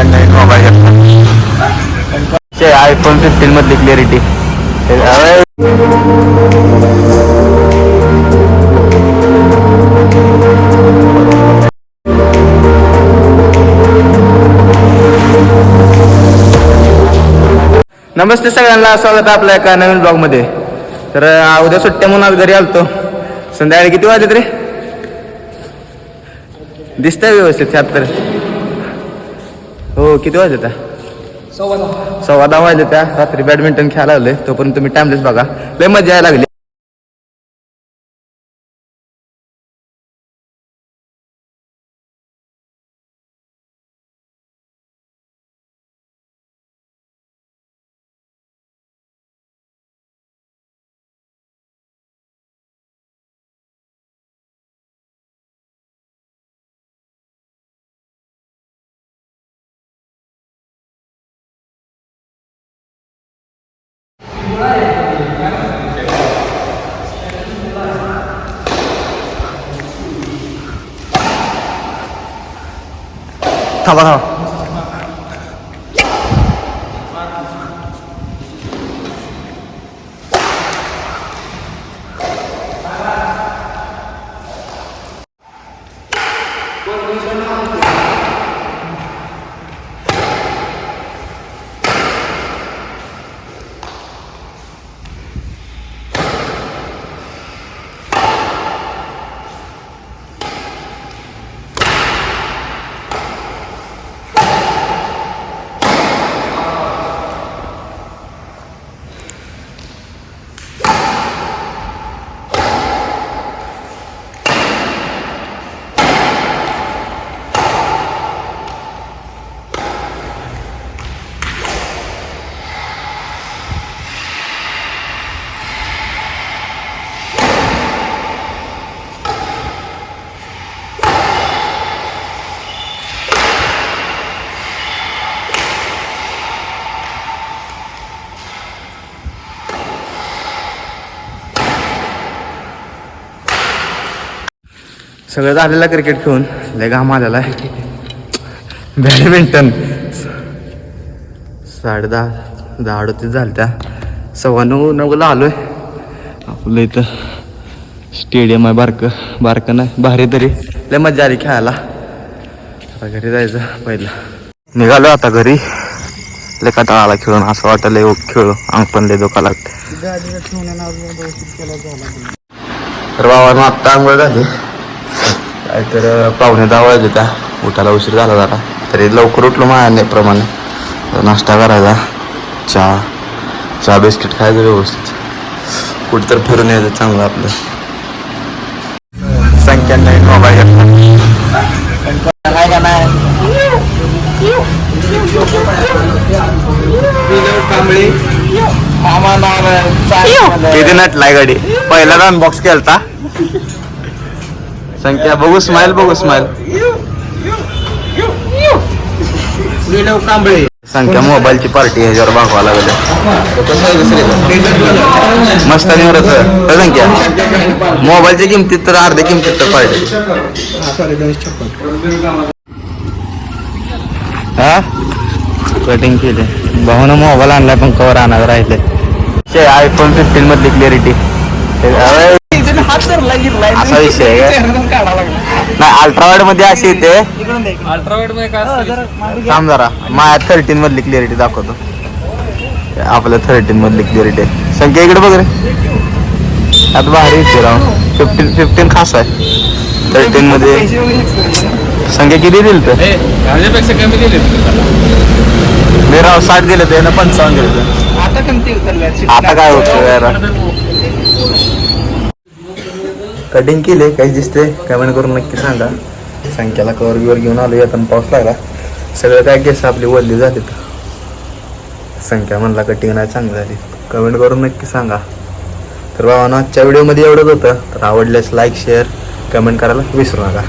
संख्या नवीन मोबाईल घेतला आयफोन फिफ्टीन मधली क्लिअरिटी नमस्ते सगळ्यांना स्वागत आपल्या एका नवीन ब्लॉगमध्ये तर उद्या सुट्ट्या म्हणून आज घरी आलतो. संध्याकाळी किती वाजत रे? दिसतंय व्यवस्थित ह्यात तर. हो किती वाजले त्या सव्वा दहा. वाजले त्या रात्री बॅडमिंटन खेळायला लागले तोपर्यंत तुम्ही टाइमलेस बघा. लय मजा यायला लागली. थांबा थांबा सगळं झालेलं क्रिकेट खेळून. लय घाम आलेला आहे. बॅडमिंटन साडे दहा दहा अडतीस झाले त्या सव्वा नऊ नऊला आलोय. आपलं इथं स्टेडियम आहे बारकं. बारकं नाही भारी तरी. लय मजा आली खेळायला. आता घरी जायचं पहिलं. निघालो आता घरी. लय कटाळा खेळून. असं वाटलं लय खेळू. अंग पण लय धोका लागते तर बाबा आत्ता आंघोळ झाली. काय तर पाहुणे दहा वाजले त्या. उठायला उशीर झाला जरा. तरी लवकर उठलो माझ्याप्रमाणे नाश्ता करायचा. चहा. चहा बिस्किट खायचं व्यवस्थित. कुठं तर फिरून यायचं चांगलं आपलं. संख्या नवीन मोबाईल घेतला. काय का किती नटलाय गाडी? पहिला अनबॉक्स केलता. संख्या बघू स्माइल बघू स्माइल कांबळे. संख्या मोबाईलची पार्टी ह्याच्यावर भागवा लागले. मस्त निवडत संख्या मोबाईलच्या किमतीत तर अर्ध्या किमतीत तर पार्टी हा? कटिंग केले. भाऊन मोबाईल आणलाय पण कवर आणायला राहिले आयफोन फिफ्टीन मधली क्लिअरिटी हात धरला गिरलाय. असा विषय आहे का? काढा लागला. नाही अल्ट्रावाईडमध्ये अशी येते अल्ट्रावेटमध्ये काय थांब जरा. माझ्या थर्टीन मधली क्लिअरिटी दाखवतो. आपल्या थर्टीन मधली क्लिअरिटी संख्या इकडे बघ रे. आता भारी येते राव. फिफ्टीन फिफ्टीन खास आहे. थर्टीन मध्ये संख्या किती दिली तर? कमी दिले मी राव साठ दिले ते ना पंचावन्न दिले. आता कमती उतरल्या आता काय होतं यार कटिंग केले काही दिसते कमेंट करून नक्की सांगा. संख्याला कवर बिवर घेऊन आलो येताना पाऊस लागला. सगळं काय केस आपली वल्ली झालीत संख्या म्हणला कटिंग नाही चांगली झाली. कमेंट करून नक्की सांगा. तर बाबांनो आजच्या व्हिडिओमध्ये एवढंच होतं. तर आवडल्यास लाईक शेअर कमेंट करायला विसरू नका.